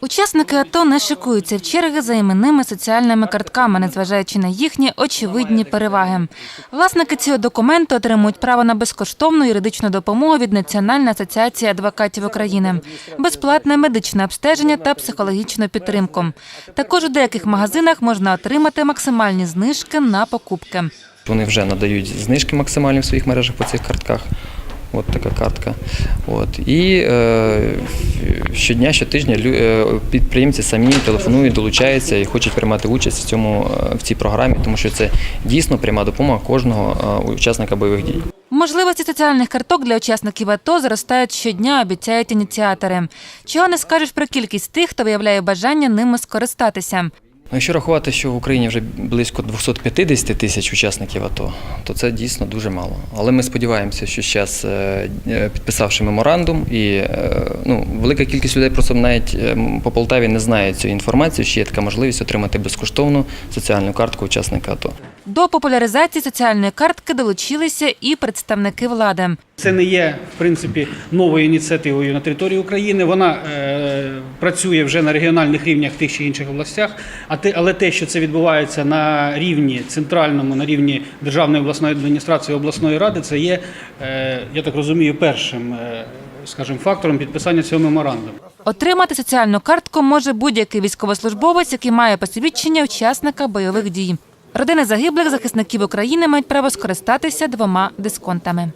Учасники АТО не шикуються в черги за іменними соціальними картками, незважаючи на їхні очевидні переваги. Власники цього документу отримують право на безкоштовну юридичну допомогу від Національної асоціації адвокатів України, безплатне медичне обстеження та психологічну підтримку. Також у деяких магазинах можна отримати максимальні знижки на покупки. Вони вже надають знижки максимальні в своїх мережах по цих картках. От така картка. От. І е, щодня, щотижня е, підприємці самі телефонують, долучаються і хочуть приймати участь в, цьому, е, в цій програмі, тому що це дійсно пряма допомога кожного е, учасника бойових дій. Можливості соціальних карток для учасників АТО зростають щодня, обіцяють ініціатори. Чого не скажеш про кількість тих, хто виявляє бажання ними скористатися. Ну, якщо рахувати, що в Україні вже близько 250 тисяч учасників АТО, то це дійсно дуже мало. Але ми сподіваємося, що зараз, підписавши меморандум, і е, ну, велика кількість людей просто навіть е, по Полтаві не знає цієї інформації, що є така можливість отримати безкоштовну соціальну картку учасника АТО. До популяризації соціальної картки долучилися і представники влади. Це не є в принципі новою ініціативою на території України. Вона е, працює вже на регіональних рівнях в тих чи інших областях. А те, але те, що це відбувається на рівні центральному, на рівні державної обласної адміністрації обласної ради, це є, е, я так розумію, першим, е, скажімо, фактором підписання цього меморандуму. Отримати соціальну картку може будь-який військовослужбовець, який має посвідчення учасника бойових дій. Родини загиблих захисників України мають право скористатися двома дисконтами.